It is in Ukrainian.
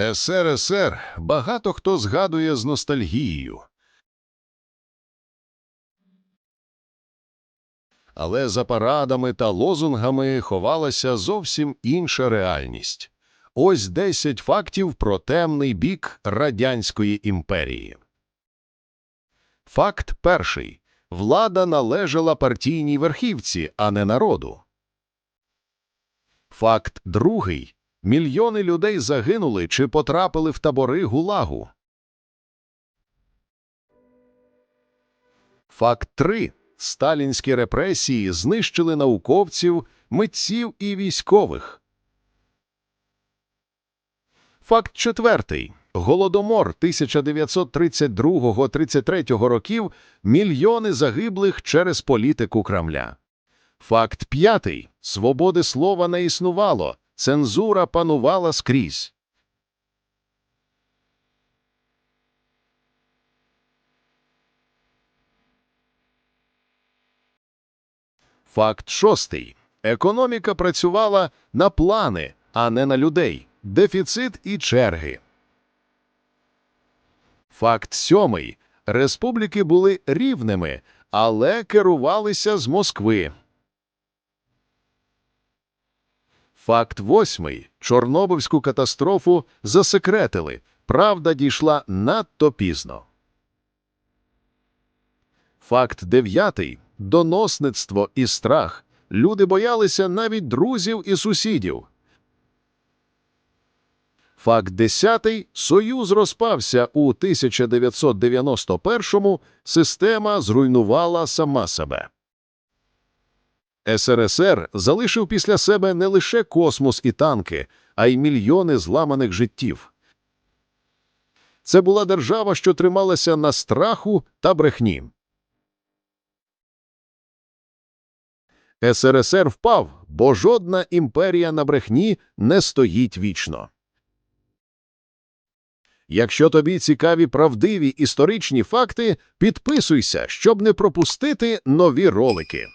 СРСР багато хто згадує з ностальгією. Але за парадами та лозунгами ховалася зовсім інша реальність. Ось 10 фактів про темний бік Радянської імперії. Факт перший. Влада належала партійній верхівці, а не народу. Факт другий. Мільйони людей загинули чи потрапили в табори ГУЛАГу. Факт 3. Сталінські репресії знищили науковців, митців і військових. Факт четвертий. Голодомор 1932-33 років – мільйони загиблих через політику Кремля. Факт п'ятий. Свободи слова не існувало, цензура панувала скрізь. Факт шостий. Економіка працювала на плани, а не на людей. Дефіцит і черги. Факт сьомий. Республіки були рівними, але керувалися з Москви. Факт восьмий. Чорнобильську катастрофу засекретили. Правда дійшла надто пізно. Факт дев'ятий. Доносництво і страх. Люди боялися навіть друзів і сусідів. Факт десятий. Союз розпався у 1991-му, система зруйнувала сама себе. СРСР залишив після себе не лише космос і танки, а й мільйони зламаних життів. Це була держава, що трималася на страху та брехні. СРСР впав, бо жодна імперія на брехні не стоїть вічно. Якщо тобі цікаві правдиві історичні факти, підписуйся, щоб не пропустити нові ролики.